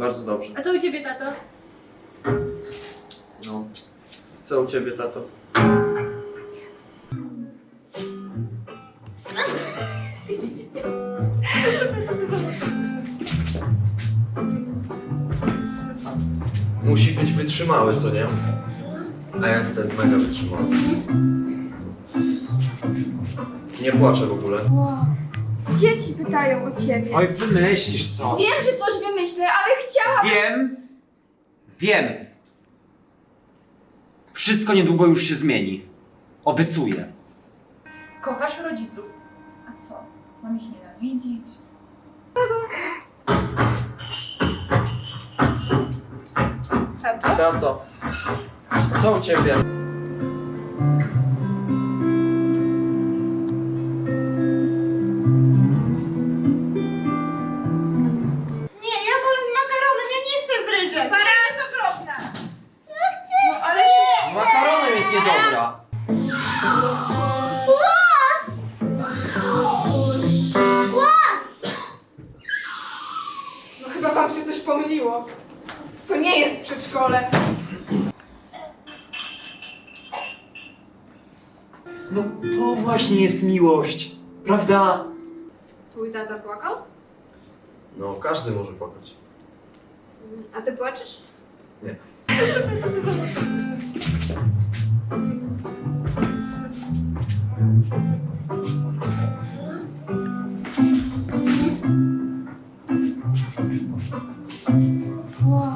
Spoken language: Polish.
Bardzo dobrze. A co u ciebie, tato? No. Co u ciebie, tato? Musi być wytrzymały, co nie? A ja jestem mega wytrzymały. Nie płaczę w ogóle. Dzieci pytają o ciebie. Oj, wymyślisz coś. Wiem, że coś wymyślę, ale chciałam. Wiem, wiem. Wszystko niedługo już się zmieni. Obiecuję. Kochasz rodziców. A co? Mam ich nienawidzić? Tato? Tato, co u ciebie? Niedobra. No chyba wam się coś pomyliło. To nie jest przedszkole. No to właśnie jest miłość, prawda? Twój tata płakał? No, każdy może płakać. A ty płaczesz? Nie. 와.